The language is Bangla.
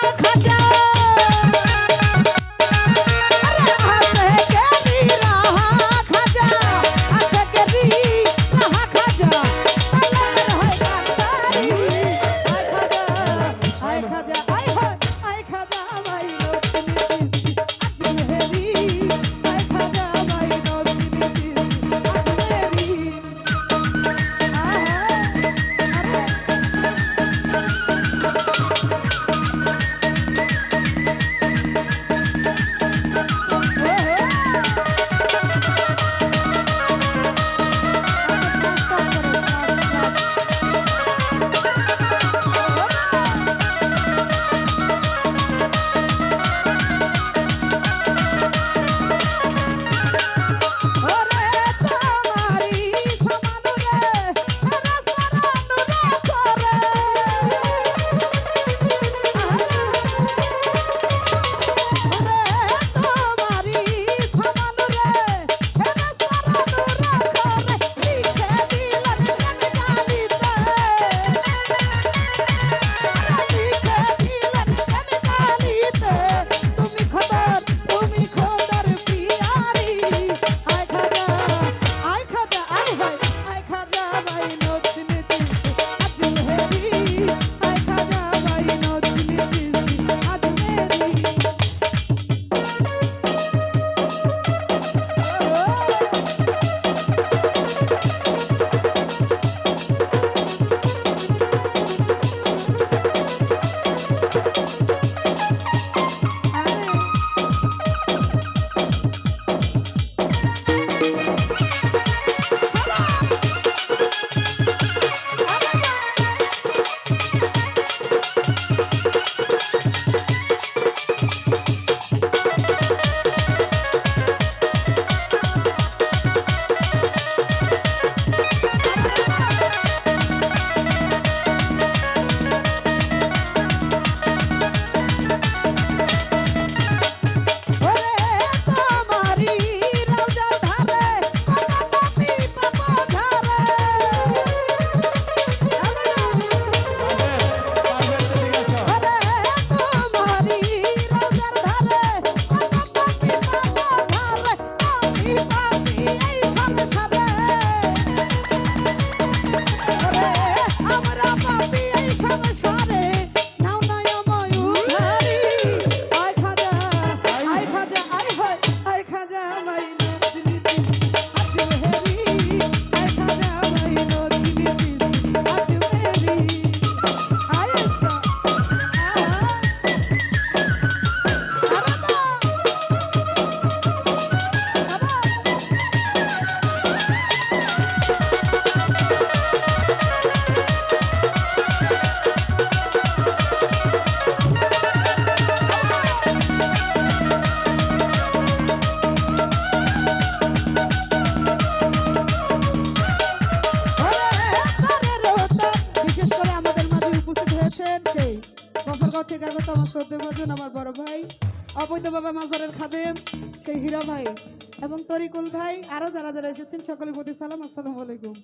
Kaja! আমার আমার বড় ভাই, অবৈধ বাবা মাজারের খাদেম, সেই হীরা ভাই এবং তরিকুল ভাই, আরও যারা যারা এসেছেন, সকলের প্রতি সালাম, আসসালামু আলাইকুম।